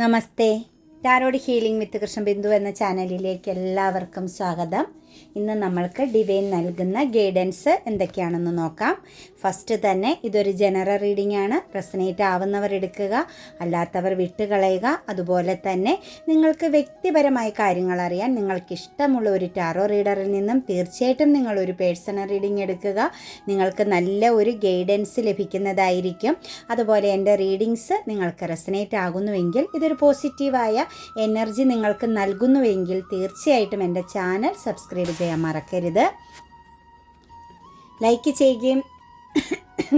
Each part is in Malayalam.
Namaste. Tarot healing with Krishnabindu എന്ന ചാനലിലേക്ക് എല്ലാവർക്കും സ്വാഗതം. ഇന്ന് നമ്മൾക്ക് ഡിവൈൻ നൽകുന്ന ഗൈഡൻസ് എന്തൊക്കെയാണെന്ന് നോക്കാം. ഫസ്റ്റ് തന്നെ ഇതൊരു ജനറൽ റീഡിംഗ് ആണ്. റെസനേറ്റ് ആവുന്നവർ എടുക്കുക അല്ലാത്തവർ വിട്ടുകളയുക. അതുപോലെ തന്നെ നിങ്ങൾക്ക് വ്യക്തിപരമായ കാര്യങ്ങൾ അറിയാൻ നിങ്ങൾക്ക് ഇഷ്ടമുള്ള ഒരു ടാറോ റീഡറിൽ നിന്നും തീർച്ചയായിട്ടും നിങ്ങൾ ഒരു പേഴ്സണൽ റീഡിംഗ് എടുക്കുക. നിങ്ങൾക്ക് നല്ല ഒരു ഗൈഡൻസ് ലഭിക്കുന്നതായിരിക്കും. അതുപോലെ എന്റെ റീഡിങ്സ് നിങ്ങൾക്ക് റെസനേറ്റ് ആകുന്നുവെങ്കിൽ ഇതൊരു പോസിറ്റീവായ എനർജി നിങ്ങൾക്ക് നൽകുന്നുവെങ്കിൽ തീർച്ചയായിട്ടും എന്റെ ചാനൽ സബ്സ്ക്രൈബ് ചെയ്യാൻ മറക്കരുത്. ലൈക്ക് ചെയ്യുകയും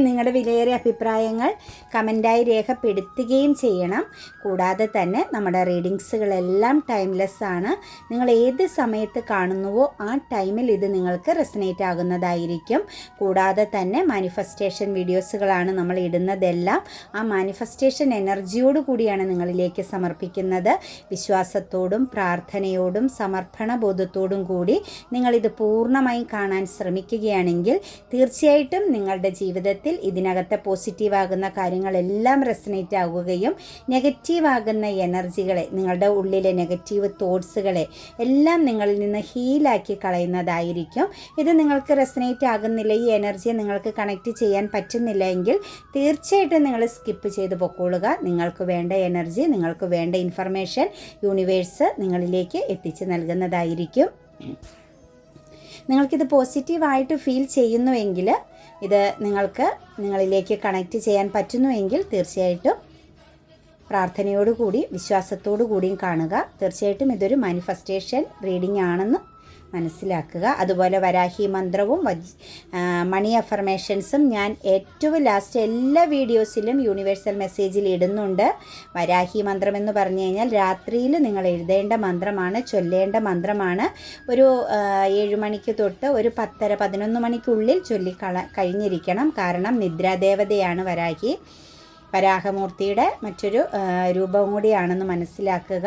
നിങ്ങളുടെ വിലയേറിയ അഭിപ്രായങ്ങൾ കമന്റായി രേഖപ്പെടുത്തുകയും ചെയ്യണം. കൂടാതെ തന്നെ നമ്മുടെ റീഡിങ്സുകളെല്ലാം ടൈംലെസ് ആണ്. നിങ്ങൾ ഏത് സമയത്ത് കാണുന്നുവോ ആ ടൈമിൽ ഇത് നിങ്ങൾക്ക് റെസനേറ്റ് ആകുന്നതായിരിക്കും. കൂടാതെ തന്നെ മാനിഫെസ്റ്റേഷൻ വീഡിയോസുകളാണ് നമ്മൾ ഇടുന്നതെല്ലാം. ആ മാനിഫെസ്റ്റേഷൻ എനർജിയോട് കൂടിയാണ് നിങ്ങളിലേക്ക് സമർപ്പിക്കുന്നത്. വിശ്വാസത്തോടും പ്രാർത്ഥനയോടും സമർപ്പണ ബോധത്തോടും കൂടി നിങ്ങളിത് പൂർണമായും കാണാൻ ശ്രമിക്കുകയാണെങ്കിൽ തീർച്ചയായിട്ടും നിങ്ങളുടെ ജീവിതത്തിൽ ഇതിനകത്തെ പോസിറ്റീവ് ആകുന്ന കാര്യങ്ങളെല്ലാം റെസനേറ്റ് ആകുകയും നെഗറ്റീവ് ആകുന്ന എനർജികളെ നിങ്ങളുടെ ഉള്ളിലെ നെഗറ്റീവ് തോട്ട്സുകളെ എല്ലാം നിങ്ങളിൽ നിന്ന് ഹീലാക്കി കളയുന്നതായിരിക്കും. ഇത് നിങ്ങൾക്ക് റെസനേറ്റ് ആകുന്നില്ല ഈ എനർജിയെ നിങ്ങൾക്ക് കണക്ട് ചെയ്യാൻ പറ്റുന്നില്ല എങ്കിൽ തീർച്ചയായിട്ടും നിങ്ങൾ സ്കിപ്പ് ചെയ്ത് പൊക്കോളുക. നിങ്ങൾക്ക് വേണ്ട എനർജി നിങ്ങൾക്ക് വേണ്ട ഇൻഫർമേഷൻ യൂണിവേഴ്സ് നിങ്ങളിലേക്ക് എത്തിച്ചു നൽകുന്നതായിരിക്കും. നിങ്ങൾക്കിത് പോസിറ്റീവായിട്ട് ഫീൽ ചെയ്യുന്നുവെങ്കിൽ ഇത് നിങ്ങൾക്ക് നിങ്ങളിലേക്ക് കണക്റ്റ് ചെയ്യാൻ പറ്റുന്നുവെങ്കിൽ തീർച്ചയായിട്ടും പ്രാർത്ഥനയോടുകൂടി വിശ്വാസത്തോടു കൂടിയും കാണുക. തീർച്ചയായിട്ടും ഇതൊരു മാനിഫെസ്റ്റേഷൻ റീഡിംഗ് ആണെന്ന് മനസ്സിലാക്കുക. അതുപോലെ വരാഹി മന്ത്രവും മണി അഫർമേഷൻസും ഞാൻ ഏറ്റവും ലാസ്റ്റ് എല്ലാ വീഡിയോസിലും യൂണിവേഴ്സൽ മെസ്സേജിൽ ഇടുന്നുണ്ട്. വരാഹി മന്ത്രം എന്ന് പറഞ്ഞു കഴിഞ്ഞാൽ രാത്രിയിൽ നിങ്ങൾ എഴുതേണ്ട മന്ത്രമാണ് ചൊല്ലേണ്ട മന്ത്രമാണ്. ഒരു ഏഴ് മണിക്ക് തൊട്ട് ഒരു പത്തര പതിനൊന്ന് മണിക്കുള്ളിൽ ചൊല്ലിക്കള കഴിഞ്ഞിരിക്കണം. കാരണം നിദ്രാദേവതയാണ് വരാഹി. വരാഹമൂർത്തിയുടെ മറ്റൊരു രൂപം കൂടിയാണെന്ന് മനസ്സിലാക്കുക.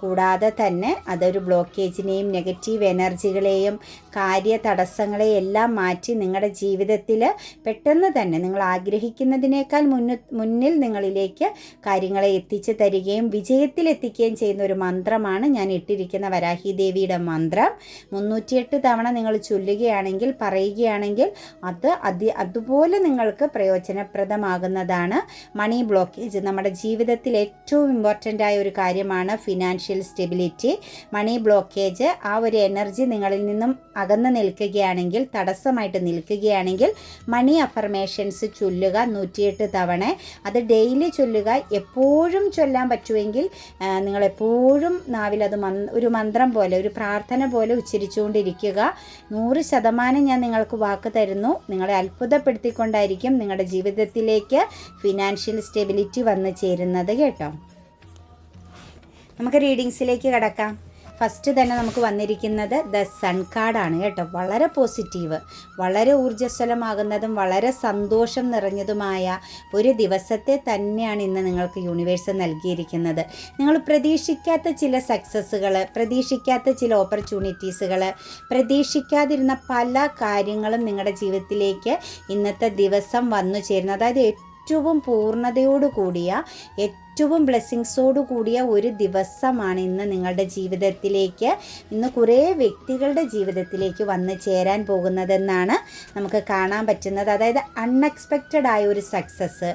കൂടാതെ തന്നെ അതൊരു ബ്ലോക്കേജിനെയും നെഗറ്റീവ് എനർജികളെയും കാര്യ തടസ്സങ്ങളെയും എല്ലാം മാറ്റി നിങ്ങളുടെ ജീവിതത്തിൽ പെട്ടെന്ന് തന്നെ നിങ്ങൾ ആഗ്രഹിക്കുന്നതിനേക്കാൾ മുന്നു മുന്നിൽ നിങ്ങളിലേക്ക് കാര്യങ്ങളെ എത്തിച്ചു തരികയും വിജയത്തിലെത്തിക്കുകയും ചെയ്യുന്ന ഒരു മന്ത്രമാണ് ഞാൻ ഇട്ടിരിക്കുന്ന വരാഹി ദേവിയുടെ മന്ത്രം. മുന്നൂറ്റിയെട്ട് തവണ നിങ്ങൾ ചൊല്ലുകയാണെങ്കിൽ പറയുകയാണെങ്കിൽ അത് അതി അതുപോലെ നിങ്ങൾക്ക് പ്രയോജനപ്രദമാകുന്നതാണ്. മണി ബ്ലോക്കേജ് നമ്മുടെ ജീവിതത്തിൽ ഏറ്റവും ഇമ്പോർട്ടന്റ് ആയ ഒരു കാര്യമാണ് ഫിനാൻഷ്യൽ സ്റ്റെബിലിറ്റി മണി ബ്ലോക്കേജ് ആ ഒരു എനർജി നിങ്ങളിൽ നിന്നും അകന്ന് നിൽക്കുകയാണെങ്കിൽ തടസ്സമായിട്ട് നിൽക്കുകയാണെങ്കിൽ മണി അഫർമേഷൻസ് ചൊല്ലുക നൂറ്റിയെട്ട് തവണ. അത് ഡെയിലി ചൊല്ലുക. എപ്പോഴും ചൊല്ലാൻ പറ്റുമെങ്കിൽ നിങ്ങളെപ്പോഴും അത് ഒരു മന്ത്രം പോലെ ഒരു പ്രാർത്ഥന പോലെ ഉച്ചരിച്ചുകൊണ്ടിരിക്കുക. നൂറ് ശതമാനം ഞാൻ നിങ്ങൾക്ക് വാക്ക് തരുന്നു. നിങ്ങളെ അത്ഭുതപ്പെടുത്തിക്കൊണ്ടായിരിക്കും നിങ്ങളുടെ ജീവിതത്തിലേക്ക് ഫിനാൻഷ്യൽ സ്റ്റെബിലിറ്റി വന്നു ചേരുന്നത് കേട്ടോ. നമുക്ക് റീഡിങ്സിലേക്ക് കിടക്കാം. ഫസ്റ്റ് തന്നെ നമുക്ക് വന്നിരിക്കുന്നത് ദ സൺ കാർഡാണ് കേട്ടോ. വളരെ പോസിറ്റീവ് വളരെ ഊർജസ്വലമാകുന്നതും വളരെ സന്തോഷം നിറഞ്ഞതുമായ ഒരു ദിവസത്തെ തന്നെയാണ് ഇന്ന് നിങ്ങൾക്ക് യൂണിവേഴ്സ് നൽകിയിരിക്കുന്നത്. നിങ്ങൾ പ്രതീക്ഷിക്കാത്ത ചില സക്സസ്സുകൾ പ്രതീക്ഷിക്കാത്ത ചില ഓപ്പർച്യൂണിറ്റീസുകൾ പ്രതീക്ഷിക്കാതിരുന്ന പല കാര്യങ്ങളും നിങ്ങളുടെ ജീവിതത്തിലേക്ക് ഇന്നത്തെ ദിവസം വന്നു ചേരുന്നു. അതായത് ഏറ്റവും പൂർണതയോടു കൂടിയ ഏറ്റവും ബ്ലെസ്സിങ്സോടു കൂടിയ ഒരു ദിവസമാണ് ഇന്ന് നിങ്ങളുടെ ജീവിതത്തിലേക്ക്. ഇന്ന് കുറേ വ്യക്തികളുടെ ജീവിതത്തിലേക്ക് വന്ന് ചേരാൻ പോകുന്നതെന്നാണ് നമുക്ക് കാണാൻ പറ്റുന്നത്. അതായത് അൺഎക്സ്പെക്റ്റഡ് ആയ ഒരു സക്സസ്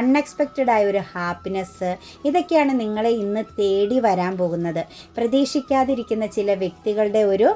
അൺഎക്സ്പെക്റ്റഡ് ആയ ഒരു ഹാപ്പിനെസ് ഇതൊക്കെയാണ് നിങ്ങളെ ഇന്ന് തേടി വരാൻ പോകുന്നത്. പ്രതീക്ഷിക്കാതിരിക്കുന്ന ചില വ്യക്തികളുടെ ഒരു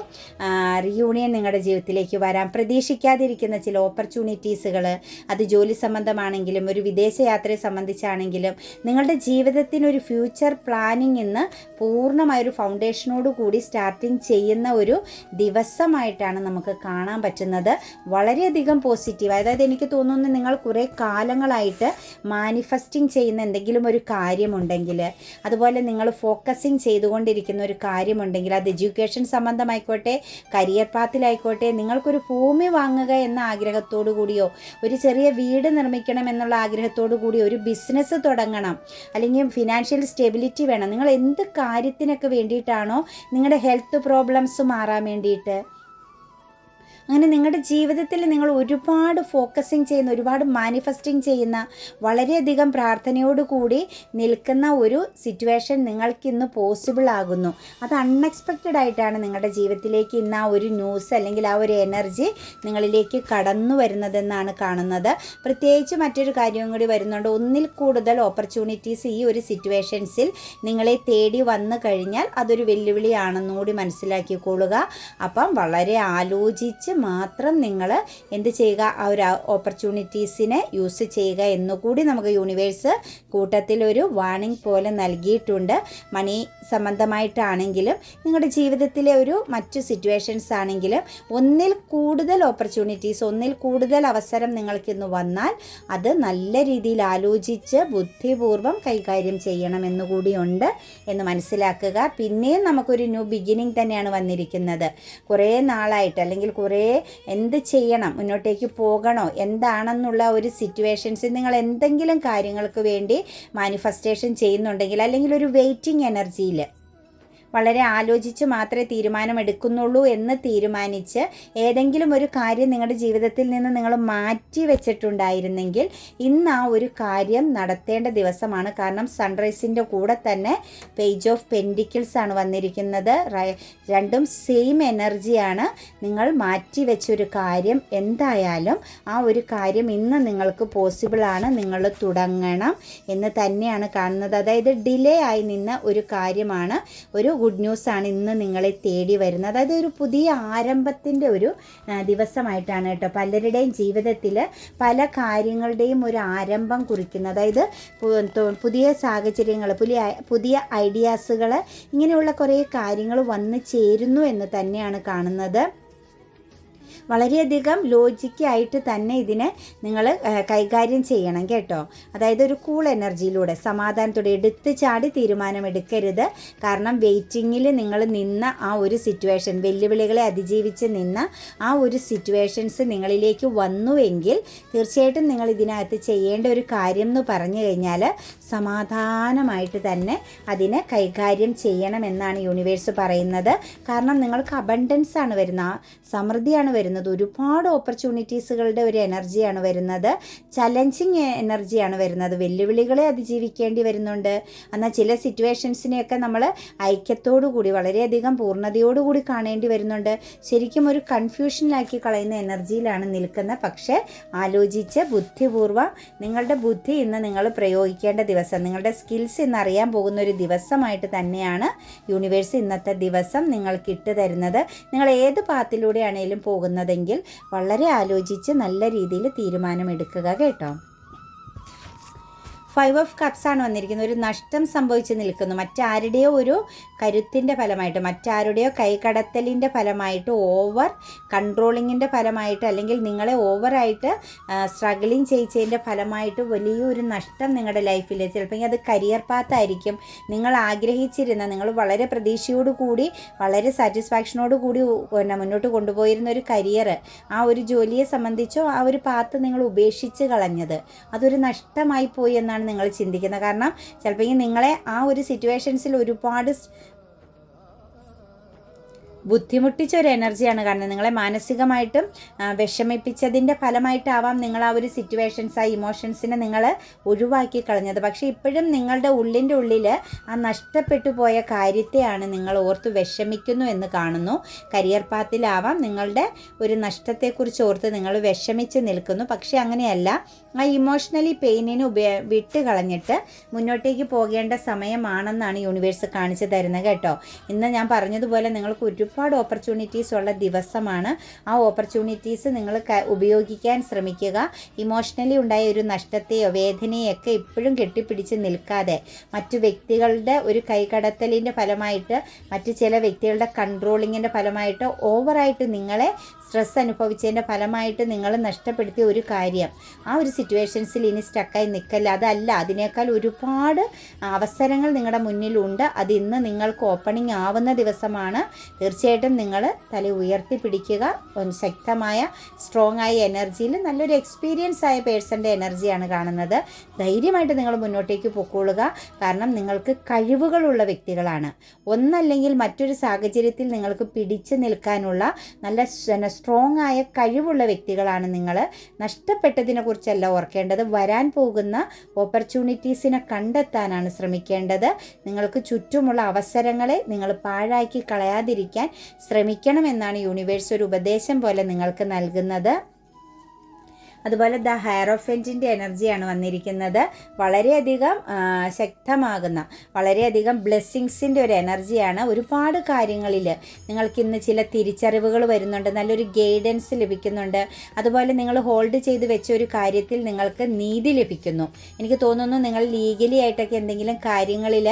റിയൂണിയൻ നിങ്ങളുടെ ജീവിതത്തിലേക്ക് വരാം. പ്രതീക്ഷിക്കാതിരിക്കുന്ന ചില ഓപ്പർച്യൂണിറ്റീസുകൾ അത് ജോലി സംബന്ധമാണെങ്കിലും ഒരു വിദേശയാത്രയെ സംബന്ധിച്ചാണെങ്കിലും നിങ്ങളുടെ ജീവിതത്തിനൊരു ഫ്യൂച്ചർ പ്ലാനിങ് ഇന്ന് പൂർണമായൊരു ഫൗണ്ടേഷനോട് കൂടി സ്റ്റാർട്ടിങ് ചെയ്യുന്ന ഒരു ദിവസമായിട്ടാണ് നമുക്ക് കാണാൻ പറ്റുന്നത്. വളരെയധികം പോസിറ്റീവ്. അതായത് എനിക്ക് തോന്നുന്നു നിങ്ങൾ കുറേ കാലങ്ങളായിട്ട് മാനിഫെസ്റ്റിംഗ് ചെയ്യുന്ന എന്തെങ്കിലും ഒരു കാര്യമുണ്ടെങ്കിൽ അതുപോലെ നിങ്ങൾ ഫോക്കസിങ് ചെയ്തുകൊണ്ടിരിക്കുന്ന ഒരു കാര്യമുണ്ടെങ്കിൽ അത് എഡ്യൂക്കേഷൻ സംബന്ധമായിക്കോട്ടെ കരിയർ പാത്തിലായിക്കോട്ടെ നിങ്ങൾക്കൊരു ഭൂമി വാങ്ങുക എന്ന ആഗ്രഹത്തോടു കൂടിയോ ഒരു ചെറിയ വീട് നിർമ്മിക്കണം എന്നുള്ള ആഗ്രഹത്തോടു കൂടി ഒരു ബിസിനസ് തുടങ്ങണം അല്ലെങ്കിൽ ഫിനാൻഷ്യൽ സ്റ്റെബിലിറ്റി വേണം. നിങ്ങൾ എന്ത് കാര്യത്തിനൊക്കെ വേണ്ടിയിട്ടാണോ നിങ്ങളുടെ ഹെൽത്ത് പ്രോബ്ലംസ് മാറാൻ വേണ്ടിയിട്ട്? അങ്ങനെ നിങ്ങളുടെ ജീവിതത്തിൽ നിങ്ങൾ ഒരുപാട് ഫോക്കസിങ് ചെയ്യുന്ന ഒരുപാട് മാനിഫെസ്റ്റിംഗ് ചെയ്യുന്ന വളരെയധികം പ്രാർത്ഥനയോടുകൂടി നിൽക്കുന്ന ഒരു സിറ്റുവേഷൻ നിങ്ങൾക്കിന്ന് പോസിബിൾ ആകുന്നു. അത് അൺഎക്സ്പെക്റ്റഡ് ആയിട്ടാണ് നിങ്ങളുടെ ജീവിതത്തിലേക്ക് ഇന്ന് ആ ഒരു ന്യൂസ് അല്ലെങ്കിൽ ആ ഒരു എനർജി നിങ്ങളിലേക്ക് കടന്നു വരുന്നതെന്നാണ് കാണുന്നത്. പ്രത്യേകിച്ച് മറ്റൊരു കാര്യവും കൂടി വരുന്നുണ്ട്. ഒന്നിൽ കൂടുതൽ ഓപ്പർച്യൂണിറ്റീസ് ഈ ഒരു സിറ്റുവേഷൻസിൽ നിങ്ങളെ തേടി വന്നു കഴിഞ്ഞാൽ അതൊരു വെല്ലുവിളിയാണെന്നുകൂടി മനസ്സിലാക്കിക്കൊള്ളുക. അപ്പം വളരെ ആലോചിച്ച് മാത്രം നിങ്ങൾ എന്ത് ചെയ്യുക ആ ഒരു ഓപ്പർച്യൂണിറ്റീസിനെ യൂസ് ചെയ്യുക എന്നുകൂടി നമുക്ക് യൂണിവേഴ്സ് കൂട്ടത്തിൽ ഒരു വാണിംഗ് പോലെ നൽകിയിട്ടുണ്ട്. മണി സംബന്ധമായിട്ടാണെങ്കിലും നിങ്ങളുടെ ജീവിതത്തിലെ ഒരു മറ്റു സിറ്റുവേഷൻസ് ആണെങ്കിലും ഒന്നിൽ കൂടുതൽ ഓപ്പർച്യൂണിറ്റീസ് ഒന്നിൽ കൂടുതൽ അവസരം നിങ്ങൾക്കിന്ന് വന്നാൽ അത് നല്ല രീതിയിൽ ആലോചിച്ച് ബുദ്ധിപൂർവം കൈകാര്യം ചെയ്യണം എന്നുകൂടിയുണ്ട് എന്ന് മനസ്സിലാക്കുക. പിന്നെയും നമുക്കൊരു ന്യൂ ബിഗിനിങ് തന്നെയാണ് വന്നിരിക്കുന്നത്. കുറേ നാളായിട്ട് അല്ലെങ്കിൽ കുറേ എന്ത് ചെയ്യണം? മുന്നോട്ടേക്ക് പോകണോ? എന്താണെന്നുള്ള ഒരു സിറ്റുവേഷൻസ് നിങ്ങൾ എന്തെങ്കിലും കാര്യങ്ങൾക്ക് വേണ്ടി മാനിഫെസ്റ്റേഷൻ ചെയ്യുന്നുണ്ടെങ്കിൽ അല്ലെങ്കിൽ ഒരു വെയിറ്റിംഗ് എനർജിയിൽ വളരെ ആലോചിച്ച് മാത്രമേ തീരുമാനമെടുക്കുന്നുള്ളൂ എന്ന് തീരുമാനിച്ച് ഏതെങ്കിലും ഒരു കാര്യം നിങ്ങളുടെ ജീവിതത്തിൽ നിന്ന് നിങ്ങൾ മാറ്റി വെച്ചിട്ടുണ്ടായിരുന്നെങ്കിൽ ഇന്ന് ആ ഒരു കാര്യം നടത്തേണ്ട ദിവസമാണ്. കാരണം സൺറൈസിന്റെ കൂടെ തന്നെ പേജ് ഓഫ് പെൻഡിക്കിൾസ് ആണ് വന്നിരിക്കുന്നത്. രണ്ടും സെയിം എനർജിയാണ് നിങ്ങൾ മാറ്റി വെച്ചൊരു കാര്യം. എന്തായാലും ആ ഒരു കാര്യം ഇന്ന് നിങ്ങൾക്ക് പോസിബിളാണ് നിങ്ങൾ തുടങ്ങണം എന്ന് തന്നെയാണ് കാണുന്നത്. അതായത് ഡിലേ ആയി നിന്ന ഒരു കാര്യമാണ്. ഒരു ഗുഡ് ന്യൂസ് ആണ് ഇന്ന് നിങ്ങളെ തേടി വരുന്നത്. അതായത് ഒരു പുതിയ ആരംഭത്തിന്റെ ഒരു ദിവസമായിട്ടാണ് കേട്ടോ പലരുടെയും ജീവിതത്തിൽ പല കാര്യങ്ങളുടെയും ഒരു ആരംഭം കുറിക്കുന്നത്. അതായത് പുതിയ സാഹചര്യങ്ങൾ പുതിയ പുതിയ ഐഡിയാസുകൾ ഇങ്ങനെയുള്ള കുറേ കാര്യങ്ങൾ വന്നു ചേരുന്നു എന്ന് തന്നെയാണ് കാണുന്നത്. വളരെയധികം ലോജിക്കായിട്ട് തന്നെ ഇതിനെ നിങ്ങൾ കൈകാര്യം ചെയ്യണം കേട്ടോ. അതായത് ഒരു കൂൾ എനർജിയിലൂടെ സമാധാനത്തോടെ എടുത്ത് ചാടി തീരുമാനമെടുക്കരുത് കാരണം വെയിറ്റിങ്ങിൽ നിങ്ങൾ നിന്ന ആ ഒരു സിറ്റുവേഷൻ വെല്ലുവിളികളെ അതിജീവിച്ച് നിന്ന ആ ഒരു സിറ്റുവേഷൻസ് നിങ്ങളിലേക്ക് വന്നുവെങ്കിൽ തീർച്ചയായിട്ടും നിങ്ങൾ ഇതിനകത്ത് ചെയ്യേണ്ട ഒരു കാര്യം എന്ന് പറഞ്ഞു കഴിഞ്ഞാൽ സമാധാനമായിട്ട് തന്നെ അതിനെ കൈകാര്യം ചെയ്യണമെന്നാണ് യൂണിവേഴ്സ് പറയുന്നത്. കാരണം നിങ്ങൾക്ക് അബണ്ടൻസ് ആണ് വരുന്ന സമൃദ്ധിയാണ് വരുന്നത് ഒരുപാട് ഓപ്പർച്യൂണിറ്റീസുകളുടെ ഒരു എനർജിയാണ് വരുന്നത് ചലഞ്ചിങ് എനർജിയാണ് വരുന്നത് വെല്ലുവിളികളെ അതിജീവിക്കേണ്ടി വരുന്നുണ്ട്. എന്നാൽ ചില സിറ്റുവേഷൻസിനെയൊക്കെ നമ്മൾ ഐക്യത്തോടു കൂടി വളരെയധികം പൂർണതയോടുകൂടി കാണേണ്ടി വരുന്നുണ്ട്. ശരിക്കും ഒരു കൺഫ്യൂഷനിലാക്കി കളയുന്ന എനർജിയിലാണ് നിൽക്കുന്നത്. പക്ഷേ ആലോചിച്ച് ബുദ്ധിപൂർവം നിങ്ങളുടെ ബുദ്ധി ഇന്ന് നിങ്ങൾ പ്രയോഗിക്കേണ്ട ദിവസം. നിങ്ങളുടെ സ്കിൽസ് ഇന്ന് അറിയാൻ പോകുന്ന ഒരു ദിവസമായിട്ട് തന്നെയാണ് യൂണിവേഴ്സ് ഇന്നത്തെ ദിവസം നിങ്ങൾക്ക് ഇട്ട് തരുന്നത്. നിങ്ങൾ ഏത് പാത്തിലൂടെയാണേലും പോകുന്നതെങ്കിൽ വളരെ ആലോചിച്ച് നല്ല രീതിയിൽ തീരുമാനമെടുക്കുക കേട്ടോ. ഫൈവ് ഓഫ് കപ്സ് ആണ് വന്നിരിക്കുന്നത്. ഒരു നഷ്ടം സംഭവിച്ച് നിൽക്കുന്നു. മറ്റാരുടെയോ ഒരു കരുത്തിന്റെ ഫലമായിട്ട് മറ്റാരുടെയോ കൈകടത്തലിന്റെ ഫലമായിട്ട് ഓവർ കൺട്രോളിങ്ങിന്റെ ഫലമായിട്ട് അല്ലെങ്കിൽ നിങ്ങളെ ഓവറായിട്ട് സ്ട്രഗിളിങ് ചെയ്യിച്ചതിന്റെ ഫലമായിട്ട് വലിയൊരു നഷ്ടം നിങ്ങളുടെ ലൈഫിൽ ചിലപ്പോൾ അത് കരിയർ പാത്തായിരിക്കും നിങ്ങൾ ആഗ്രഹിച്ചിരുന്ന നിങ്ങൾ വളരെ പ്രതീക്ഷയോട് കൂടി വളരെ സാറ്റിസ്ഫാക്ഷനോട് കൂടി പിന്നെ മുന്നോട്ട് കൊണ്ടുപോയിരുന്ന ഒരു കരിയർ ആ ഒരു ജോലിയെ സംബന്ധിച്ചോ ആ ഒരു പാത്ത് നിങ്ങൾ ഉപേക്ഷിച്ച് കളഞ്ഞത്. അതൊരു നഷ്ടമായി പോയി എന്നാണ് നിങ്ങൾ ചിന്തിക്കുന്നത്. കാരണം ചിലപ്പോൾ നിങ്ങളെ ആ ഒരു സിറ്റുവേഷൻസിൽ ഒരുപാട് ബുദ്ധിമുട്ടിച്ച ഒരു എനർജിയാണ്. കാണുന്നത് നിങ്ങളെ മാനസികമായിട്ടും വിഷമിപ്പിച്ചതിന്റെ ഫലമായിട്ടാവാം നിങ്ങൾ ആ ഒരു സിറ്റുവേഷൻസ് ആ ഇമോഷൻസിനെ നിങ്ങൾ ഒഴിവാക്കി കളഞ്ഞത്. പക്ഷേ ഇപ്പോഴും നിങ്ങളുടെ ഉള്ളിന്റെ ഉള്ളിൽ ആ നഷ്ടപ്പെട്ടു പോയ കാര്യത്തെയാണ് നിങ്ങൾ ഓർത്ത് വിഷമിക്കുന്നു എന്ന് കാണുന്നു. കരിയർ പാത്തിലാവാം നിങ്ങളുടെ ഒരു നഷ്ടത്തെക്കുറിച്ച് ഓർത്ത് നിങ്ങൾ വിഷമിച്ച് നിൽക്കുന്നു. പക്ഷേ അങ്ങനെയല്ല. ആ ഇമോഷണലി പെയിനിന് ഉപയോ വിട്ട് കളഞ്ഞിട്ട് മുന്നോട്ടേക്ക് പോകേണ്ട സമയമാണെന്നാണ് യൂണിവേഴ്സ് കാണിച്ചു തരുന്നത് കേട്ടോ. ഇന്ന് ഞാൻ പറഞ്ഞതുപോലെ നിങ്ങൾക്ക് ഒരുപാട് ഒരുപാട് ഓപ്പർച്യൂണിറ്റീസ് ഉള്ള ദിവസമാണ്. ആ ഓപ്പർച്യൂണിറ്റീസ് നിങ്ങൾ ഉപയോഗിക്കാൻ ശ്രമിക്കുക. ഇമോഷണലി ഉണ്ടായ ഒരു നഷ്ടത്തെയോ വേദനയോ ഒക്കെ ഇപ്പോഴും കെട്ടിപ്പിടിച്ച് നിൽക്കാതെ മറ്റു വ്യക്തികളുടെ ഒരു കൈകടത്തലിന്റെ ഫലമായിട്ട് മറ്റ് ചില വ്യക്തികളുടെ കൺട്രോളിങ്ങിന്റെ ഫലമായിട്ട് ഓവറായിട്ട് നിങ്ങളെ സ്ട്രെസ് അനുഭവിച്ചതിന്റെ ഫലമായിട്ട് നിങ്ങൾ നഷ്ടപ്പെടുത്തിയ ഒരു കാര്യം. ആ ഒരു സിറ്റുവേഷൻസിൽ ഇനി സ്റ്റക്കായി നിൽക്കല്ല. അതല്ല അതിനേക്കാൾ ഒരുപാട് അവസരങ്ങൾ നിങ്ങളുടെ മുന്നിലുണ്ട്. അത് ഇന്ന് നിങ്ങൾക്ക് ഓപ്പണിംഗ് ആവുന്ന ദിവസമാണ്. തീർച്ചയായിട്ടും നിങ്ങൾ തല ഉയർത്തി പിടിക്കുക ശക്തമായ സ്ട്രോങ് ആയ എനർജിയിൽ നല്ലൊരു എക്സ്പീരിയൻസ് ആയ പേഴ്സന്റെ എനർജിയാണ് കാണുന്നത്. ധൈര്യമായിട്ട് നിങ്ങൾ മുന്നോട്ടേക്ക് പൊക്കോളുക. കാരണം നിങ്ങൾക്ക് കഴിവുകളുള്ള വ്യക്തികളാണ്. ഒന്നല്ലെങ്കിൽ മറ്റൊരു സാഹചര്യത്തിൽ നിങ്ങൾക്ക് പിടിച്ചു നിൽക്കാനുള്ള നല്ല സ്ട്രോങ് ആയ കഴിവുള്ള വ്യക്തികളാണ് നിങ്ങൾ നഷ്ടപ്പെട്ടതിനെ കുറിച്ചല്ല ഓർക്കേണ്ടത്. വരാൻ പോകുന്ന ഓപ്പർച്യൂണിറ്റീസിനെ കണ്ടെത്താനാണ് ശ്രമിക്കേണ്ടത്. നിങ്ങൾക്ക് ചുറ്റുമുള്ള അവസരങ്ങളെ നിങ്ങൾ പാഴാക്കി കളയാതിരിക്കാൻ ശ്രമിക്കണമെന്നാണ് യൂണിവേഴ്സ് ഒരു ഉപദേശം പോലെ നിങ്ങൾക്ക് നൽകുന്നത്. അതുപോലെ ദ ഹയറോഫെന്റിന്റെ എനർജിയാണ് വന്നിരിക്കുന്നത്. വളരെയധികം ശക്തമാകുന്ന വളരെയധികം ബ്ലെസ്സിങ്സിന്റെ ഒരു എനർജിയാണ് ഒരുപാട് കാര്യങ്ങളിൽ നിങ്ങൾക്ക് ഇന്ന് ചില തിരിച്ചറിവുകൾ വരുന്നുണ്ട് നല്ലൊരു ഗൈഡൻസ് ലഭിക്കുന്നുണ്ട്. അതുപോലെ നിങ്ങൾ ഹോൾഡ് ചെയ്ത് വെച്ച ഒരു കാര്യത്തിൽ നിങ്ങൾക്ക് നീതി ലഭിക്കുന്നു. എനിക്ക് തോന്നുന്നു നിങ്ങൾ ലീഗലി ആയിട്ടൊക്കെ എന്തെങ്കിലും കാര്യങ്ങളിൽ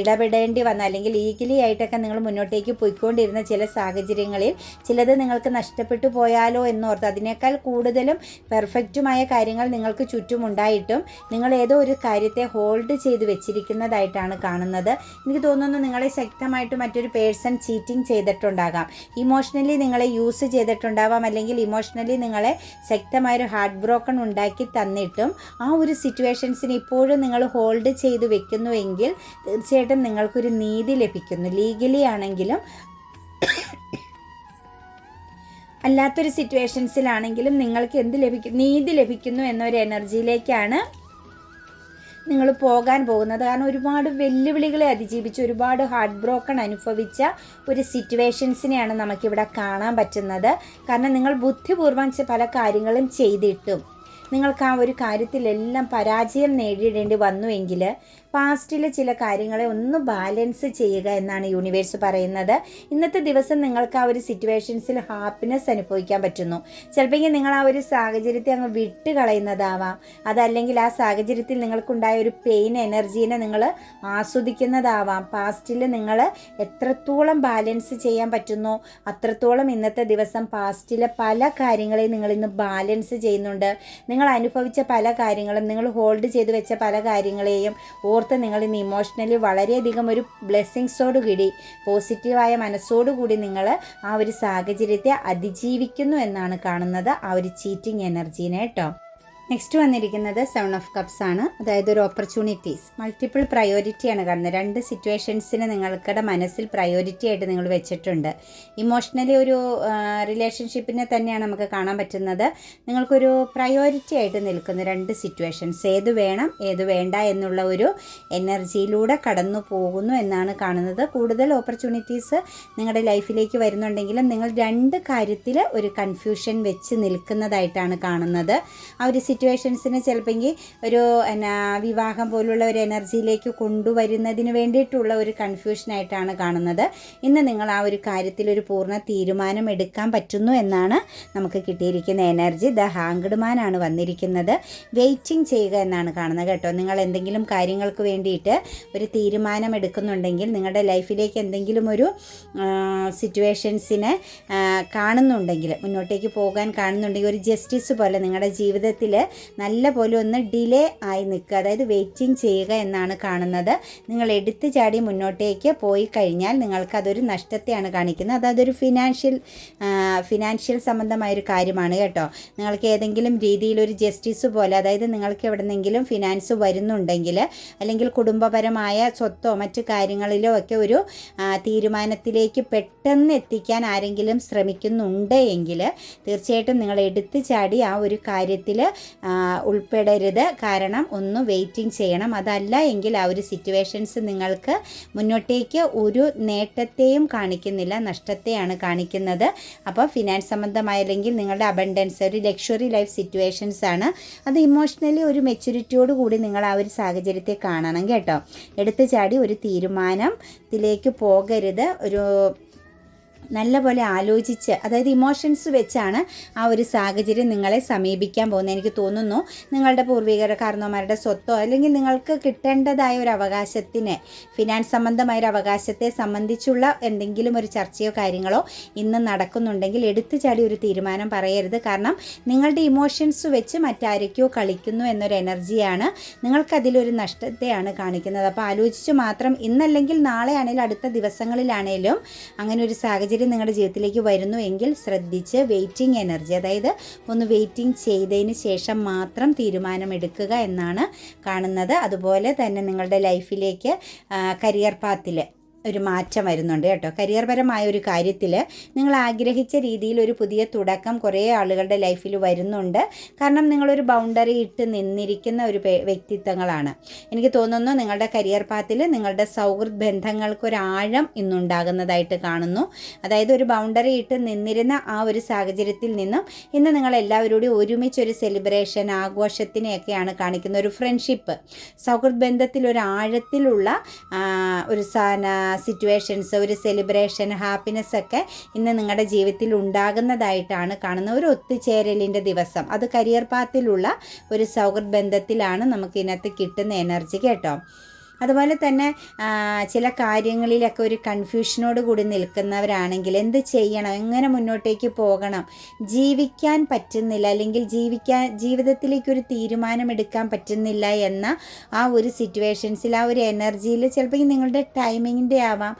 ഇടപെടേണ്ടി വന്ന അല്ലെങ്കിൽ ലീഗലി ആയിട്ടൊക്കെ നിങ്ങൾ മുന്നോട്ടേക്ക് പോയിക്കൊണ്ടിരുന്ന ചില സാഹചര്യങ്ങളിൽ ചിലത് നിങ്ങൾക്ക് നഷ്ടപ്പെട്ടു പോയാലോ എന്നോർത്ത് അതിനേക്കാൾ കൂടുതലും പെർഫെക്റ്റുമായ കാര്യങ്ങൾ നിങ്ങൾക്ക് ചുറ്റുമുണ്ടായിട്ടും നിങ്ങൾ ഏതോ ഒരു കാര്യത്തെ ഹോൾഡ് ചെയ്ത് വെച്ചിരിക്കുന്നതായിട്ടാണ് കാണുന്നത്. എനിക്ക് തോന്നുന്നു നിങ്ങളെ ശക്തമായിട്ട് മറ്റൊരു പേഴ്സൺ ചീറ്റിംഗ് ചെയ്തിട്ടുണ്ടാകാം. ഇമോഷണലി നിങ്ങളെ യൂസ് ചെയ്തിട്ടുണ്ടാവാം. അല്ലെങ്കിൽ ഇമോഷണലി നിങ്ങളെ ശക്തമായൊരു ഹാർട്ട് ബ്രോക്കൺ ഉണ്ടാക്കി തന്നിട്ടും ആ ഒരു സിറ്റുവേഷൻസിന് ഇപ്പോഴും നിങ്ങൾ ഹോൾഡ് ചെയ്ത് വെക്കുന്നുവെങ്കിൽ തീർച്ചയായിട്ടും നിങ്ങൾക്കൊരു നീതി ലഭിക്കുന്നു. ലീഗലി ആണെങ്കിലും അല്ലാത്തൊരു സിറ്റുവേഷൻസിലാണെങ്കിലും നിങ്ങൾക്ക് എന്ത് ലഭിക്കും നീതി ലഭിക്കുന്നു എന്നൊരു എനർജിയിലേക്കാണ് നിങ്ങൾ പോകാൻ പോകുന്നത്. കാരണം ഒരുപാട് വെല്ലുവിളികളെ അതിജീവിച്ച് ഒരുപാട് ഹാർട്ട് ബ്രോക്കൺ അനുഭവിച്ച ഒരു സിറ്റുവേഷൻസിനെയാണ് നമുക്കിവിടെ കാണാൻ പറ്റുന്നത്. കാരണം നിങ്ങൾ ബുദ്ധിപൂർവം പല കാര്യങ്ങളും ചെയ്തിട്ടും. നിങ്ങൾക്ക് ആ ഒരു കാര്യത്തിലെല്ലാം പരാജയം നേരിടേണ്ടി വന്നുവെങ്കിൽ പാസ്റ്റിലെ ചില കാര്യങ്ങളെ ഒന്ന് ബാലൻസ് ചെയ്യുക എന്നാണ് യൂണിവേഴ്സ് പറയുന്നത്. ഇന്നത്തെ ദിവസം നിങ്ങൾക്ക് ആ ഒരു സിറ്റുവേഷൻസിൽ ഹാപ്പിനെസ് അനുഭവിക്കാൻ പറ്റുന്നു. ചിലപ്പോൾ നിങ്ങൾ ആ ഒരു സാഹചര്യത്തെ അങ്ങ് വിട്ട് കളയുന്നതാവാം അതല്ലെങ്കിൽ ആ സാഹചര്യത്തിൽ നിങ്ങൾക്കുണ്ടായ ഒരു പെയിൻ എനർജീനെ നിങ്ങൾ ആസ്വദിക്കുന്നതാവാം. പാസ്റ്റിൽ നിങ്ങൾ എത്രത്തോളം ബാലൻസ് ചെയ്യാൻ പറ്റുന്നു അത്രത്തോളം ഇന്നത്തെ ദിവസം പാസ്റ്റിലെ പല കാര്യങ്ങളെയും നിങ്ങൾ ഇന്ന് ബാലൻസ് ചെയ്യുന്നുണ്ട്. നിങ്ങൾ അനുഭവിച്ച പല കാര്യങ്ങളും നിങ്ങൾ ഹോൾഡ് ചെയ്ത് വെച്ച പല കാര്യങ്ങളെയും ഓർത്ത് നിങ്ങൾ ഇന്ന് ഇമോഷണലി വളരെയധികം ഒരു ബ്ലെസ്സിങ്സോട് കൂടി പോസിറ്റീവായ മനസ്സോടുകൂടി നിങ്ങൾ ആ ഒരു സാഹചര്യത്തെ അതിജീവിക്കുന്നു എന്നാണ് കാണുന്നത് ആ ഒരു ചീറ്റിംഗ് എനർജീനെ കേട്ടോ. നെക്സ്റ്റ് വന്നിരിക്കുന്നത് സെവൻ ഓഫ് കപ്സ് ആണ്. അതായത് ഒരു ഓപ്പർച്യൂണിറ്റീസ് മൾട്ടിപ്പിൾ പ്രയോറിറ്റി ആണ്. കാരണം രണ്ട് സിറ്റുവേഷൻസിന് നിങ്ങൾക്കടെ മനസ്സിൽ പ്രയോറിറ്റി ആയിട്ട് നിങ്ങൾ വെച്ചിട്ടുണ്ട്. ഇമോഷണലി ഒരു റിലേഷൻഷിപ്പിനെ തന്നെയാണ് നമുക്ക് കാണാൻ പറ്റുന്നത്. നിങ്ങൾക്കൊരു പ്രയോറിറ്റി ആയിട്ട് നിൽക്കുന്ന രണ്ട് സിറ്റുവേഷൻസ് ഏത് വേണം ഏത് വേണ്ട എന്നുള്ള ഒരു എനർജിയിലൂടെ കടന്നു പോകുന്നു എന്നാണ് കാണുന്നത്. കൂടുതൽ ഓപ്പർച്യൂണിറ്റീസ് നിങ്ങളുടെ ലൈഫിലേക്ക് വരുന്നുണ്ടെങ്കിലും നിങ്ങൾ രണ്ട് കാര്യത്തിൽ ഒരു കൺഫ്യൂഷൻ വെച്ച് നിൽക്കുന്നതായിട്ടാണ് കാണുന്നത്. ആ ഒരു സിറ്റുവേഷൻസിന് ചിലപ്പോൾ ഒരു എന്നാ വിവാഹം പോലുള്ള ഒരു എനർജിയിലേക്ക് കൊണ്ടുവരുന്നതിന് വേണ്ടിയിട്ടുള്ള ഒരു കൺഫ്യൂഷനായിട്ടാണ് കാണുന്നത്. ഇന്ന് നിങ്ങൾ ആ ഒരു കാര്യത്തിൽ ഒരു പൂർണ തീരുമാനം എടുക്കാൻ പറ്റുന്നു എന്നാണ് നമുക്ക് കിട്ടിയിരിക്കുന്ന എനർജി ദ ഹാങ്ക്ഡ് മാനാണ് വന്നിരിക്കുന്നത്. വെയിറ്റിംഗ് ചെയ്യുക എന്നാണ് കാണുന്നത് കേട്ടോ. നിങ്ങൾ എന്തെങ്കിലും കാര്യങ്ങൾക്ക് വേണ്ടിയിട്ട് ഒരു തീരുമാനം എടുക്കുന്നുണ്ടെങ്കിൽ നിങ്ങളുടെ ലൈഫിലേക്ക് എന്തെങ്കിലും ഒരു സിറ്റുവേഷൻസിനെ കാണുന്നുണ്ടെങ്കിൽ മുന്നോട്ടേക്ക് പോകാൻ കാണുന്നുണ്ടെങ്കിൽ ഒരു ജസ്റ്റിസ് പോലെ നിങ്ങളുടെ ജീവിതത്തിൽ നല്ല പോലെ ഒന്ന് ഡിലേ ആയി നിൽക്കുക. അതായത് വെയിറ്റിംഗ് ചെയ്യുക എന്നാണ് കാണുന്നത്. നിങ്ങൾ എടുത്തു ചാടി മുന്നോട്ടേക്ക് പോയി കഴിഞ്ഞാൽ നിങ്ങൾക്ക് അതൊരു നഷ്ടത്തെയാണ് കാണിക്കുന്നത്. അത് അതൊരു ഫിനാൻഷ്യൽ ഫിനാൻഷ്യൽ സംബന്ധമായൊരു കാര്യമാണ് കേട്ടോ. നിങ്ങൾക്ക് ഏതെങ്കിലും രീതിയിൽ ഒരു ജസ്റ്റിസ് പോലെ അതായത് നിങ്ങൾക്ക് എവിടെന്നെങ്കിലും ഫിനാൻസ് വരുന്നുണ്ടെങ്കിൽ അല്ലെങ്കിൽ കുടുംബപരമായ സ്വത്തോ മറ്റ് കാര്യങ്ങളിലോ ഒക്കെ ഒരു തീരുമാനത്തിലേക്ക് പെട്ടെന്ന് എത്തിക്കാൻ ആരെങ്കിലും ശ്രമിക്കുന്നുണ്ട് എങ്കിൽ തീർച്ചയായിട്ടും നിങ്ങൾ എടുത്തു ചാടി ആ ഒരു കാര്യത്തിൽ ഉൾപ്പെടരുത്. കാരണം ഒന്ന് വെയിറ്റിംഗ് ചെയ്യണം. അതല്ല എങ്കിൽ ആ ഒരു സിറ്റുവേഷൻസ് നിങ്ങൾക്ക് മുന്നോട്ടേക്ക് ഒരു നേട്ടത്തെയും കാണിക്കുന്നില്ല നഷ്ടത്തെയാണ് കാണിക്കുന്നത്. അപ്പോൾ ഫിനാൻസ് സംബന്ധമായ അല്ലെങ്കിൽ നിങ്ങളുടെ അബണ്ടൻസ് ഒരു ലക്ഷറി ലൈഫ് സിറ്റുവേഷൻസ് ആണ്. അത് ഇമോഷണലി ഒരു മെച്യൂരിറ്റിയോട് കൂടി നിങ്ങൾ ആ ഒരു സാഹചര്യത്തെ കാണണം കേട്ടോ. എടുത്തു ചാടി ഒരു തീരുമാനത്തിലേക്ക് പോകരുത്. ഒരു നല്ലപോലെ ആലോചിച്ച് അതായത് ഇമോഷൻസ് വെച്ചാണ് ആ ഒരു സാഹചര്യം നിങ്ങളെ സമീപിക്കാൻ പോകുന്നത്. എനിക്ക് തോന്നുന്നു നിങ്ങളുടെ പൂർവികരുടെ കാരണവന്മാരുടെ സ്വത്തോ അല്ലെങ്കിൽ നിങ്ങൾക്ക് കിട്ടേണ്ടതായ ഒരു അവകാശത്തിന് ഫിനാൻസ് സംബന്ധമായ ഒരു അവകാശത്തെ സംബന്ധിച്ചുള്ള എന്തെങ്കിലും ഒരു ചർച്ചയോ കാര്യങ്ങളോ ഇന്ന് നടക്കുന്നുണ്ടെങ്കിൽ എടുത്തു ചാടി ഒരു തീരുമാനം പറയരുത്. കാരണം നിങ്ങളുടെ ഇമോഷൻസ് വെച്ച് മറ്റാരൊക്കെയോ കളിക്കുന്നു എന്നൊരു എനർജിയാണ് നിങ്ങൾക്കതിലൊരു നഷ്ടത്തെയാണ് കാണിക്കുന്നത്. അപ്പോൾ ആലോചിച്ച് മാത്രം ഇന്നല്ലെങ്കിൽ നാളെയാണെങ്കിലും അടുത്ത ദിവസങ്ങളിലാണെങ്കിലും അങ്ങനെ ഒരു സാഹചര്യം നിങ്ങളുടെ ജീവിതത്തിലേക്ക് വരുന്നു എങ്കിൽ ശ്രദ്ധിച്ച് വെയിറ്റിംഗ് എനർജി അതായത് ഒന്ന് വെയിറ്റിംഗ് ചെയ്തതിന് ശേഷം മാത്രം തീരുമാനമെടുക്കുക എന്നാണ് കാണുന്നത്. അതുപോലെ തന്നെ നിങ്ങളുടെ ലൈഫിലേക്ക് കരിയർ പാത്തിൽ ഒരു മാറ്റം വരുന്നുണ്ട് കേട്ടോ. കരിയർപരമായ ഒരു കാര്യത്തിൽ നിങ്ങൾ ആഗ്രഹിച്ച രീതിയിൽ ഒരു പുതിയ തുടക്കം കുറേ ആളുകളുടെ ലൈഫിൽ വരുന്നുണ്ട്. കാരണം നിങ്ങളൊരു ബൗണ്ടറി ഇട്ട് നിന്നിരിക്കുന്ന ഒരു വ്യക്തിത്വങ്ങളാണ്. എനിക്ക് തോന്നുന്നു നിങ്ങളുടെ കരിയർ പാത്തിൽ നിങ്ങളുടെ സൗഹൃദ ബന്ധങ്ങൾക്ക് ഒരു ആഴം ഇന്നുണ്ടാകുന്നതായിട്ട് കാണുന്നു. അതായത് ഒരു ബൗണ്ടറി ഇട്ട് നിന്നിരുന്ന ആ ഒരു സാഹചര്യത്തിൽ നിന്നും ഇന്ന് നിങ്ങൾ എല്ലാവരോടും ഒരുമിച്ച് ഒരു സെലിബ്രേഷൻ ആഘോഷത്തിനെയൊക്കെയാണ് കാണിക്കുന്ന ഒരു ഫ്രണ്ട്ഷിപ്പ് സൗഹൃദ ബന്ധത്തിൽ ഒരു ആഴത്തിലുള്ള ഒരു സാന സിറ്റുവേഷൻസ് ഒരു സെലിബ്രേഷൻ ഹാപ്പിനെസ് ഒക്കെ ഇന്ന് നിങ്ങളുടെ ജീവിതത്തിൽ ഉണ്ടാകുന്നതായിട്ടാണ് കാണുന്ന ഒരു ഒത്തുചേരലിന്റെ ദിവസം. അത് കരിയർ പാത്തിലുള്ള ഒരു സൗഹൃദ ബന്ധത്തിലാണ് നമുക്ക് ഇതിനകത്ത് കിട്ടുന്ന എനർജി കേട്ടോ. അതുപോലെ തന്നെ ചില കാര്യങ്ങളിലൊക്കെ ഒരു കൺഫ്യൂഷനോട് കൂടി നിൽക്കുന്നവരാണെങ്കിൽ എന്ത് ചെയ്യണം? എങ്ങനെ മുന്നോട്ടേക്ക് പോകണം? ജീവിക്കാൻ പറ്റുന്നില്ല അല്ലെങ്കിൽ ജീവിക്കാൻ ജീവിതത്തിലേക്ക് ഒരു തീരുമാനമെടുക്കാൻ പറ്റുന്നില്ല എന്ന ആ ഒരു സിറ്റുവേഷൻസിൽ ആ ഒരു എനർജിയിൽ ചിലപ്പോൾ നിങ്ങളുടെ ടൈമിങ്ങിന്റെ ആവാം.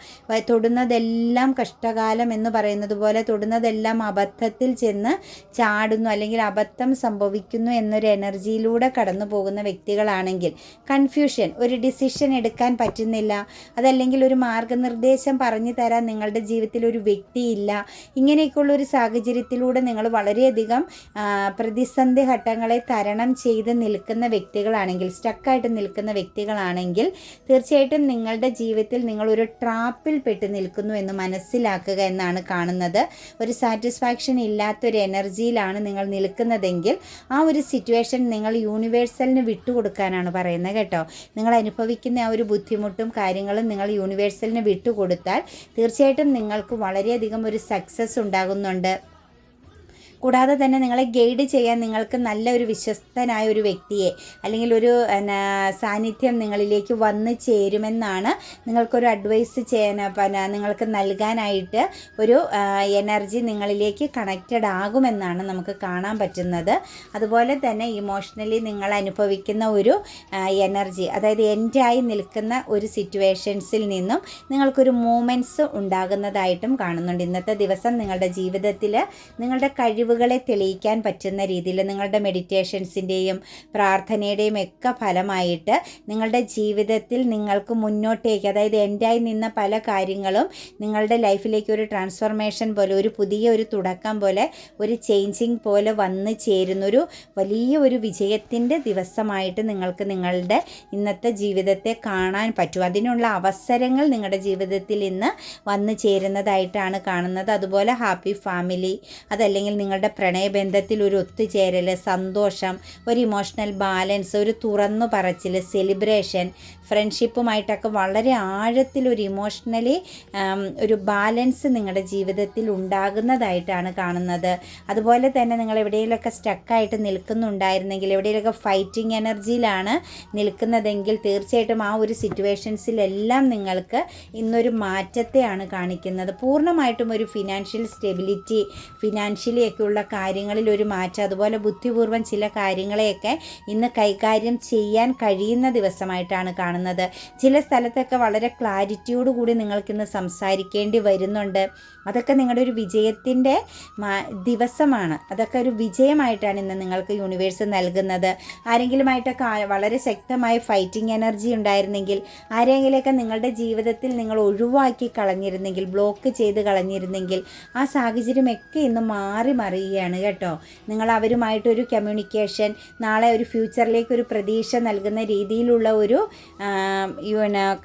തൊടുന്നതെല്ലാം കഷ്ടകാലം എന്ന് പറയുന്നത് പോലെ തൊടുന്നതെല്ലാം അബദ്ധത്തിൽ ചെന്ന് ചാടുന്നു അല്ലെങ്കിൽ അബദ്ധം സംഭവിക്കുന്നു എന്നൊരു എനർജിയിലൂടെ കടന്നു പോകുന്ന വ്യക്തികളാണെങ്കിൽ കൺഫ്യൂഷൻ ഒരു ഡിസിഷൻ എടുക്കാൻ പറ്റുന്നില്ല. അതല്ലെങ്കിൽ ഒരു മാർഗനിർദ്ദേശം പറഞ്ഞു തരാൻ നിങ്ങളുടെ ജീവിതത്തിൽ ഒരു വ്യക്തിയില്ല. ഇങ്ങനെയൊക്കെയുള്ള ഒരു സാഹചര്യത്തിലൂടെ നിങ്ങൾ വളരെയധികം പ്രതിസന്ധി ഘട്ടങ്ങളെ തരണം ചെയ്ത് നിൽക്കുന്ന വ്യക്തികളാണെങ്കിൽ സ്റ്റക്കായിട്ട് നിൽക്കുന്ന വ്യക്തികളാണെങ്കിൽ തീർച്ചയായിട്ടും നിങ്ങളുടെ ജീവിതത്തിൽ നിങ്ങൾ ഒരു ട്രാപ്പിൽ പെട്ട് നിൽക്കുന്നു എന്ന് മനസ്സിലാക്കുക എന്നാണ് കാണുന്നത്. ഒരു സാറ്റിസ്ഫാക്ഷൻ ഇല്ലാത്തൊരു എനർജിയിലാണ് നിങ്ങൾ നിൽക്കുന്നതെങ്കിൽ ആ ഒരു സിറ്റുവേഷൻ നിങ്ങൾ യൂണിവേഴ്സലിന് വിട്ടുകൊടുക്കാനാണ് പറയുന്നത് കേട്ടോ. നിങ്ങൾ അനുഭവിക്കുന്ന ആ ഒരു ബുദ്ധിമുട്ടും കാര്യങ്ങളും നിങ്ങൾ യൂണിവേഴ്സലിന് വിട്ടുകൊടുത്താൽ തീർച്ചയായിട്ടും നിങ്ങൾക്ക് വളരെയധികം ഒരു സക്സസ് ഉണ്ടാകുന്നുണ്ട്. കൂടാതെ തന്നെ നിങ്ങളെ ഗൈഡ് ചെയ്യാൻ നിങ്ങൾക്ക് നല്ല ഒരു വിശ്വസ്തനായ ഒരു വ്യക്തിയെ അല്ലെങ്കിൽ ഒരു സാന്നിധ്യം നിങ്ങളിലേക്ക് വന്ന് ചേരുമെന്നാണ് നിങ്ങൾക്കൊരു അഡ്വൈസ് ചെയ്യാൻ പിന്നെ നിങ്ങൾക്ക് നൽകാനായിട്ട് ഒരു എനർജി നിങ്ങളിലേക്ക് കണക്റ്റഡ് ആകുമെന്നാണ് നമുക്ക് കാണാൻ പറ്റുന്നത്. അതുപോലെ തന്നെ ഇമോഷണലി നിങ്ങൾ അനുഭവിക്കുന്ന ഒരു എനർജി അതായത് എൻഡായി നിൽക്കുന്ന ഒരു സിറ്റുവേഷൻസിൽ നിന്നും നിങ്ങൾക്കൊരു മൂമെന്റ്സ് ഉണ്ടാകുന്നതായിട്ടും കാണുന്നുണ്ട്. ഇന്നത്തെ ദിവസം നിങ്ങളുടെ ജീവിതത്തിൽ നിങ്ങളുടെ കഴിവ് കഴിവുകളെ തെളിയിക്കാൻ പറ്റുന്ന രീതിയിൽ നിങ്ങളുടെ മെഡിറ്റേഷൻസിന്റെയും പ്രാർത്ഥനയുടെയും ഒക്കെ ഫലമായിട്ട് നിങ്ങളുടെ ജീവിതത്തിൽ നിങ്ങൾക്ക് മുന്നോട്ടേക്ക് അതായത് എൻഡായി നിന്ന പല കാര്യങ്ങളും നിങ്ങളുടെ ലൈഫിലേക്ക് ഒരു ട്രാൻസ്ഫോർമേഷൻ പോലെ ഒരു പുതിയ ഒരു തുടക്കം പോലെ ഒരു ചേഞ്ചിങ് പോലെ വന്ന് ചേരുന്നൊരു വലിയ ഒരു വിജയത്തിന്റെ ദിവസമായിട്ട് നിങ്ങൾക്ക് നിങ്ങളുടെ ഇന്നത്തെ ജീവിതത്തെ കാണാൻ പറ്റും. അതിനുള്ള അവസരങ്ങൾ നിങ്ങളുടെ ജീവിതത്തിൽ ഇന്ന് വന്നു ചേരുന്നതായിട്ടാണ് കാണുന്നത്. അതുപോലെ ഹാപ്പി ഫാമിലി അതല്ലെങ്കിൽ നിങ്ങളുടെ നിങ്ങളുടെ പ്രണയബന്ധത്തിൽ ഒരു ഒത്തുചേരൽ സന്തോഷം ഒരു ഇമോഷണൽ ബാലൻസ് ഒരു തുറന്നു പറച്ചിൽ സെലിബ്രേഷൻ ഫ്രണ്ട്ഷിപ്പുമായിട്ടൊക്കെ വളരെ ആഴത്തിൽ ഒരു ഇമോഷണലി ഒരു ബാലൻസ് നിങ്ങളുടെ ജീവിതത്തിൽ ഉണ്ടാകുന്നതായിട്ടാണ് കാണുന്നത്. അതുപോലെ തന്നെ നിങ്ങൾ എവിടെയെങ്കിലുമൊക്കെ സ്റ്റക്കായിട്ട് നിൽക്കുന്നുണ്ടായിരുന്നെങ്കിൽ എവിടെയെങ്കിലുമൊക്കെ ഫൈറ്റിംഗ് എനർജിയിലാണ് നിൽക്കുന്നതെങ്കിൽ തീർച്ചയായിട്ടും ആ ഒരു സിറ്റുവേഷൻസിലെല്ലാം നിങ്ങൾക്ക് ഇന്നൊരു മാറ്റത്തെയാണ് കാണിക്കുന്നത്. പൂർണമായിട്ടും ഒരു ഫിനാൻഷ്യൽ സ്റ്റെബിലിറ്റി ഫിനാൻഷ്യലി ഒക്കെ ഉള്ള കാര്യങ്ങളിൽ ഒരു മാറ്റം അതുപോലെ ബുദ്ധിപൂർവം ചില കാര്യങ്ങളെയൊക്കെ ഇന്ന് കൈകാര്യം ചെയ്യാൻ കഴിയുന്ന ദിവസമായിട്ടാണ് കാണുന്നത്. ചില സ്ഥലത്തൊക്കെ വളരെ ക്ലാരിറ്റിയോടുകൂടി നിങ്ങൾക്കിന്ന് സംസാരിക്കേണ്ടി വരുന്നുണ്ട്. അതൊക്കെ നിങ്ങളുടെ ഒരു വിജയത്തിന്റെ ദിവസമാണ്. അതൊക്കെ ഒരു വിജയമായിട്ടാണ് ഇന്ന് നിങ്ങൾക്ക് യൂണിവേഴ്സ് നൽകുന്നത്. ആരെങ്കിലുമായിട്ടൊക്കെ വളരെ ശക്തമായ ഫൈറ്റിംഗ് എനർജി ഉണ്ടായിരുന്നെങ്കിൽ ആരെങ്കിലുമൊക്കെ നിങ്ങളുടെ ജീവിതത്തിൽ നിങ്ങൾ ഒഴിവാക്കി കളഞ്ഞിരുന്നെങ്കിൽ ബ്ലോക്ക് ചെയ്ത് കളഞ്ഞിരുന്നെങ്കിൽ ആ സാഹചര്യമൊക്കെ ഇന്ന് മാറി മറിയുകയാണ് കേട്ടോ. നിങ്ങൾ അവരുമായിട്ടൊരു കമ്മ്യൂണിക്കേഷൻ നാളെ ഒരു ഫ്യൂച്ചറിലേക്ക് ഒരു പ്രതീക്ഷ നൽകുന്ന രീതിയിലുള്ള ഒരു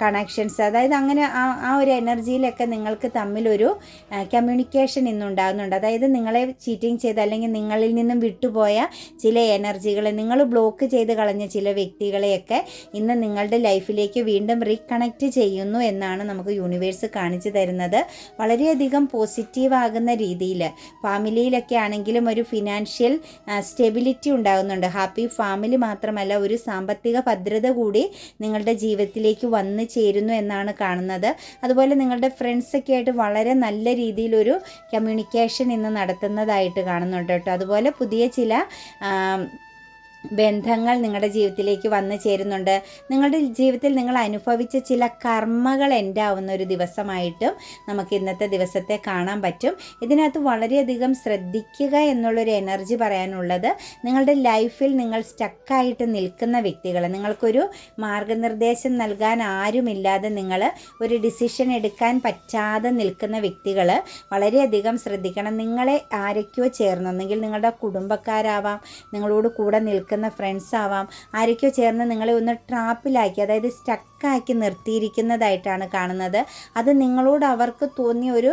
കണക്ഷൻസ് അതായത് അങ്ങനെ ആ ഒരു എനർജിയിലൊക്കെ നിങ്ങൾക്ക് തമ്മിലൊരു കമ്മ്യൂണിക്കേഷൻ ഇന്നുണ്ടാകുന്നുണ്ട്. അതായത് നിങ്ങളെ ചീറ്റിംഗ് ചെയ്ത് അല്ലെങ്കിൽ നിങ്ങളിൽ നിന്നും വിട്ടുപോയ ചില എനർജികളെ നിങ്ങൾ ബ്ലോക്ക് ചെയ്ത് കളഞ്ഞ ചില വ്യക്തികളെയൊക്കെ ഇന്ന് നിങ്ങളുടെ ലൈഫിലേക്ക് വീണ്ടും റീകണക്റ്റ് ചെയ്യുന്നു എന്നാണ് നമുക്ക് യൂണിവേഴ്സ് കാണിച്ചു തരുന്നത്. വളരെയധികം പോസിറ്റീവ് ആകുന്ന രീതിയിൽ. ഫാമിലിയിലൊക്കെ ആണെങ്കിലും ഒരു ഫിനാൻഷ്യൽ സ്റ്റെബിലിറ്റി ഉണ്ടാകുന്നുണ്ട്. ഹാപ്പി ഫാമിലി മാത്രമല്ല ഒരു സാമ്പത്തിക ഭദ്രത കൂടി നിങ്ങളുടെ ജീവിതത്തിലേക്ക് വന്നു ചേരുന്നു എന്നാണ് കാണുന്നത്. അതുപോലെ നിങ്ങളുടെ ഫ്രണ്ട്സൊക്കെ ആയിട്ട് വളരെ നല്ല രീതിയിലൊരു കമ്മ്യൂണിക്കേഷൻ ഇന്ന് നടത്തുന്നതായിട്ട് കാണുന്നുണ്ട് കേട്ടോ. അതുപോലെ പുതിയ ചില ബന്ധങ്ങൾ നിങ്ങളുടെ ജീവിതത്തിലേക്ക് വന്നു ചേരുന്നുണ്ട്. നിങ്ങളുടെ ജീവിതത്തിൽ നിങ്ങൾ അനുഭവിച്ച ചില കർമ്മകൾ എന്റെ ആവുന്ന ഒരു ദിവസമായിട്ടും നമുക്ക് ഇന്നത്തെ ദിവസത്തെ കാണാൻ പറ്റും. ഇതിനകത്ത് വളരെയധികം ശ്രദ്ധിക്കുക എന്നുള്ളൊരു എനർജി പറയാനുള്ളത് നിങ്ങളുടെ ലൈഫിൽ നിങ്ങൾ സ്റ്റക്കായിട്ട് നിൽക്കുന്ന വ്യക്തികൾ. നിങ്ങൾക്കൊരു മാർഗനിർദ്ദേശം നൽകാൻ ആരുമില്ലാതെ നിങ്ങൾ ഒരു ഡിസിഷൻ എടുക്കാൻ പറ്റാതെ നിൽക്കുന്ന വ്യക്തികൾ വളരെയധികം ശ്രദ്ധിക്കണം. നിങ്ങളെ ആരൊക്കെയോ ചേർന്നൊന്നെങ്കിൽ നിങ്ങളുടെ കുടുംബക്കാരാവാം നിങ്ങളോട് കൂടെ നിൽക്കുന്ന ഫ്രണ്ട്സ് ആവാം. ആരൊക്കെയോ ചേർന്ന് നിങ്ങളെ ഒന്ന് ട്രാപ്പിലാക്കി അതായത് സ്റ്റക്കാക്കി നിർത്തിയിരിക്കുന്നതായിട്ടാണ് കാണുന്നത്. അത് നിങ്ങളോട് അവർക്ക് തോന്നിയ ഒരു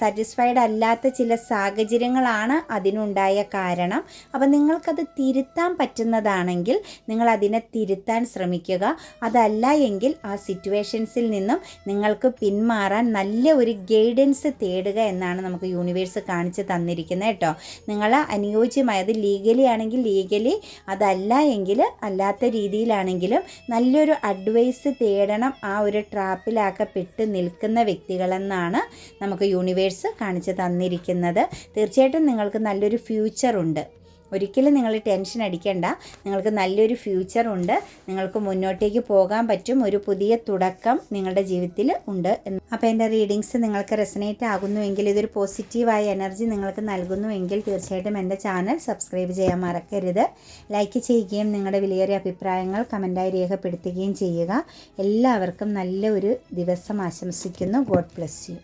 സാറ്റിസ്ഫൈഡ് അല്ലാത്ത ചില സാഹചര്യങ്ങളാണ് അതിനുണ്ടായ കാരണം. അപ്പം നിങ്ങൾക്കത് തിരുത്താൻ പറ്റുന്നതാണെങ്കിൽ നിങ്ങൾ അതിനെ തിരുത്താൻ ശ്രമിക്കുക. അതല്ല എങ്കിൽ ആ സിറ്റുവേഷൻസിൽ നിന്നും നിങ്ങൾക്ക് പിന്മാറാൻ നല്ല ഒരു ഗൈഡൻസ് തേടുക എന്നാണ് നമുക്ക് യൂണിവേഴ്സ് കാണിച്ച് തന്നിരിക്കുന്നത് കേട്ടോ. നിങ്ങൾ അനുയോജ്യമായത് ലീഗലി ആണെങ്കിൽ ലീഗലി അതല്ല എങ്കിൽ അല്ലാത്ത രീതിയിലാണെങ്കിലും നല്ലൊരു അഡ്വൈസ് തേടണം ആ ഒരു ട്രാപ്പിലാക്കപ്പെട്ട് നിൽക്കുന്ന വ്യക്തികളെന്നാണ് നമുക്ക് യൂണിവേഴ്സ് കാണിച്ചു തന്നിരിക്കുന്നത്. തീർച്ചയായിട്ടും നിങ്ങൾക്ക് നല്ലൊരു ഫ്യൂച്ചറുണ്ട് ഒരിക്കലും നിങ്ങൾ ടെൻഷൻ അടിക്കേണ്ട. നിങ്ങൾക്ക് നല്ലൊരു ഫ്യൂച്ചർ ഉണ്ട്. നിങ്ങൾക്ക് മുന്നോട്ടേക്ക് പോകാൻ പറ്റും. ഒരു പുതിയ തുടക്കം നിങ്ങളുടെ ജീവിതത്തിൽ ഉണ്ട് അപ്പോൾ എന്റെ റീഡിങ്സ് നിങ്ങൾക്ക് റെസനേറ്റ് ആകുന്നുവെങ്കിൽ ഇതൊരു പോസിറ്റീവായ എനർജി നിങ്ങൾക്ക് നൽകുന്നുവെങ്കിൽ തീർച്ചയായിട്ടും എന്റെ ചാനൽ സബ്സ്ക്രൈബ് ചെയ്യാൻ മറക്കരുത്. ലൈക്ക് ചെയ്യുകയും നിങ്ങളുടെ വിലയേറിയ അഭിപ്രായങ്ങൾ കമന്റായി രേഖപ്പെടുത്തുകയും ചെയ്യുക. എല്ലാവർക്കും നല്ല ഒരു ദിവസം ആശംസിക്കുന്നു. God bless you.